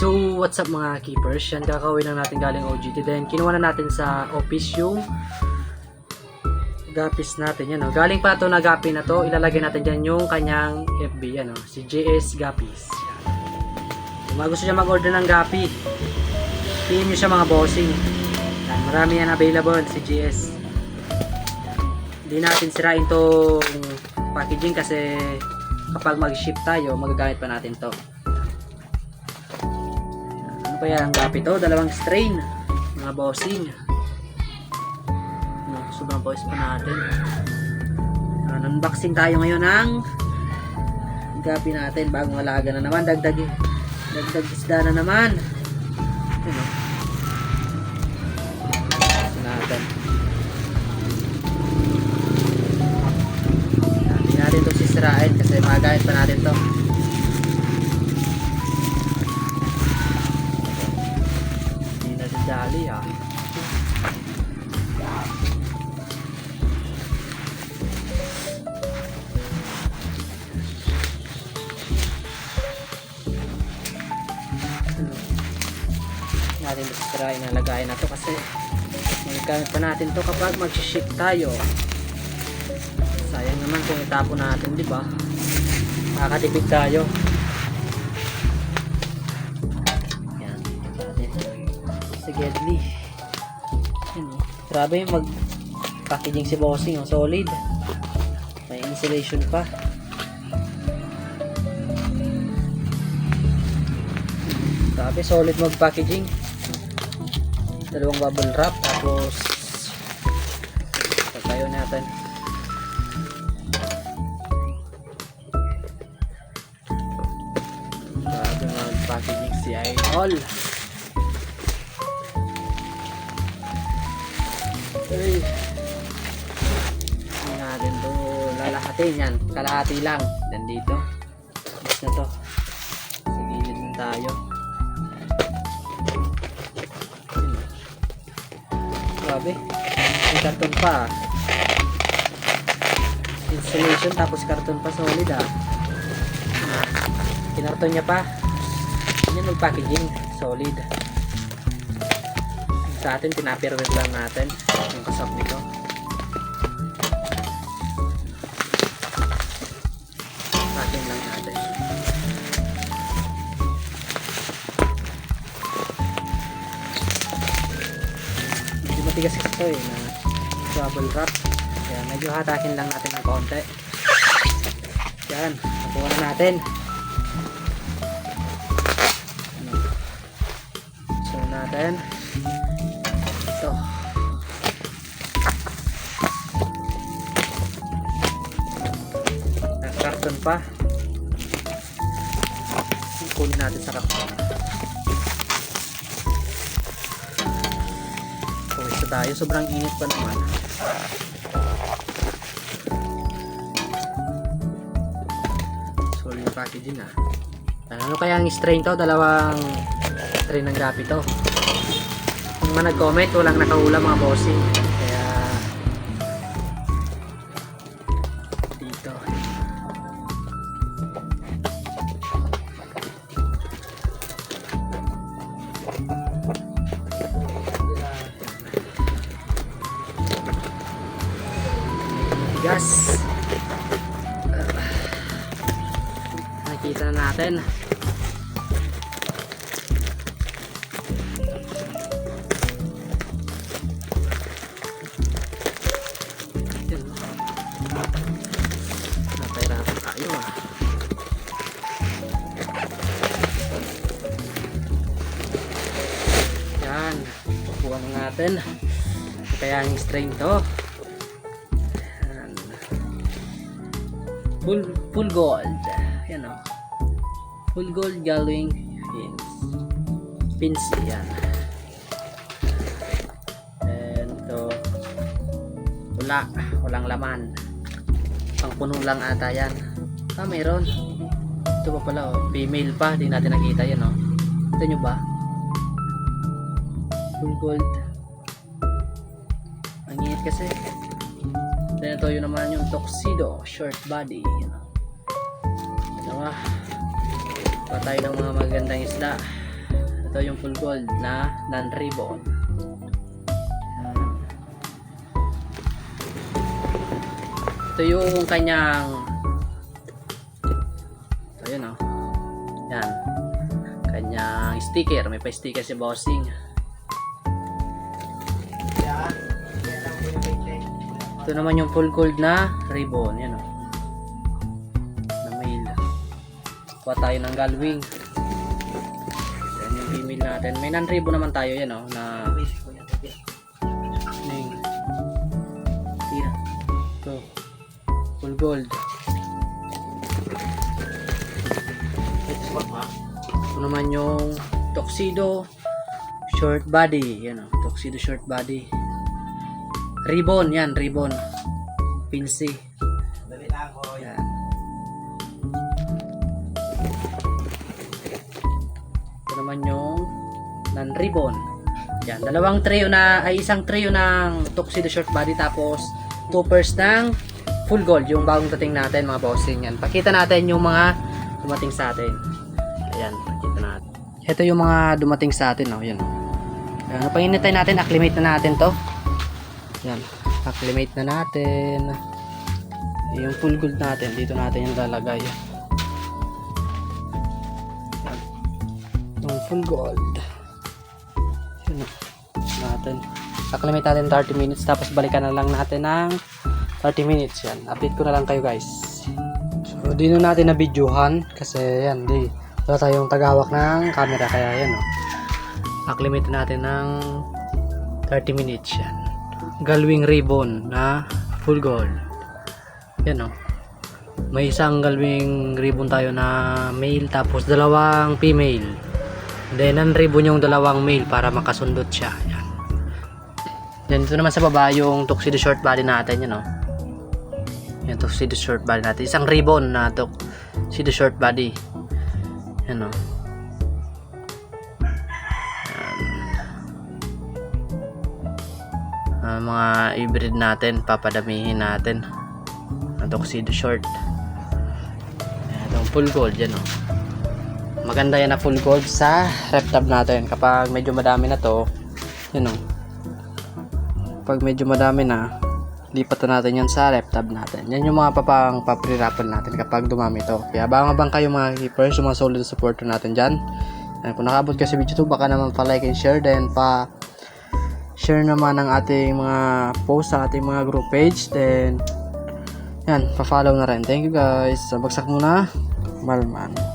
So, what's up mga keepers? Yan, kakawin lang natin galing OGT. Then, kinuha na natin sa office yung gapis natin. Yan, oh. Galing pa to na gapi na to. Ilalagay natin dyan yung kanyang FB. Yan, oh. Si JS Gapis. Yan. Kung gusto niya mag-order ng gapi, PM nyo siya mga bossing. Yan, marami yan available si JS. Hindi natin sirain tong packaging kasi kapag mag-ship tayo, magagamit pa natin to. Pa yan? Ang gapi to? Dalawang strain. Mga bossing. Sobrang boys pa natin. Yan, unboxing tayo ngayon ng gapi natin. Bagong alaga na naman. Dagdag dagdag isda na naman. Yun o. Ito natin. Hindi natin ito sisirain kasi magagamit pa natin to. Na dali ah. natin ito sisirain na lagayan na to kasi magagamit pa natin to kapag mag-ship tayo. Sayang naman kung itapon natin di ba? Makakatipid tayo Gedli yan oh. grabe yung mag packaging si bossing oh. solid. May insulation pa. Grabe solid mag packaging dalawang bubble wrap tapos tatayo natin. Grabe mag packaging si Idol Uy. Hindi natin to lalahatin yan. Kalahati lang. Then dito mas na to. Sa gilid na tayo. Grabe. May karton pa. Installation tapos karton pa solid ah. Kinarton niya pa. Yun yung packaging. Solid sa atin pinapirwit lang natin yung kasap nito. Packing lang natin. Medyo matigas ito eh na bubble wrap. Kaya medyo hatakin lang natin ng konti. Yan nakuha na natin. Ano? so natin pa. Kunin natin sa karton Pawis na tayo. Sobrang init pa naman. Solid packaging ah. Ano kaya ang strain to? Dalawang strain ng gapi to. Yung mga nag-comment walang nakahula mga bossing natin natin. Kaya ang strain to. Full, full gold. Yan o. Full gold galwing pins. Pins yan. And ito wala. Walang laman. Pang puno lang ata yan. Ah meron. Ito pa pala oh. female pa. Di natin nakita yan oh. Ito nyo ba? Full gold. Ang init kasi. Then ito yun naman yung tuxedo. Short body. Yan oh. ito pa tayo ng mga magandang isda Ito yung full gold na non-ribbon. Ito yung kanyang ito yun oh. Yan. Kanyang sticker. May pa-sticker si Bossing. Ito naman yung full gold na ribbon. Yan oh. Kuha tayo ng galwing. Yan yung email natin. May non-ribbon naman tayo yan oh. Na. Ning. Tira. Ito. Full gold. Ito naman yung tuxedo short body. Yan o. Tuxedo short body. Ribbon. Yan. Ribbon. Pinsi. Ito naman yung non-ribbon. Yan. Dalawang trio na, ay isang trio ng tuxedo short body tapos two pairs ng full gold. Yung bagong dating natin mga bossing. Yan. Pakita natin yung mga dumating sa atin. Ayan. Pakita natin. Ito yung mga dumating sa atin. Oh. Yan. Yan. Pangintay natin. Acclimate na natin to. Yan. Acclimate na natin. Yung full gold natin, dito natin yung lalagay. Full gold. Yun o. natin. Acclimate natin 30 minutes tapos balikan na lang natin ng 30 minutes yan. Update ko na lang kayo guys. So, di na natin na videohan kasi yan, di. Wala tayong tagawak ng camera kaya yan o. Acclimate natin ng 30 minutes yan. Galwing ribbon na full gold. Yan o. May isang galwing ribbon tayo na male tapos dalawang female. Then ang ribbon yung dalawang male para makasundot siya. Yan. Then ito naman sa baba yung tuxedo short body natin yan o. Yan tuxedo short body natin. Isang ribbon na tuxedo short body. Yan o. Ah, mga hybrid natin papadamihin natin ang tuxedo short itong full gold yan oh. Maganda yan na full gold sa rep tab natin. Kapag medyo madami na to yun oh. pag medyo madami na lipat na natin yan sa rep tab natin. Yan yung mga papang papre-raffle natin kapag dumami to. Kaya abang-abang kayo mga keepers yung mga solid supporter natin dyan Ayan, kung nakabot ka sa video to baka naman pa like and share then pa share naman ang ating mga post sa ating mga group page then yan pa-follow na rin. Thank you guys. Sa bagsak muna malman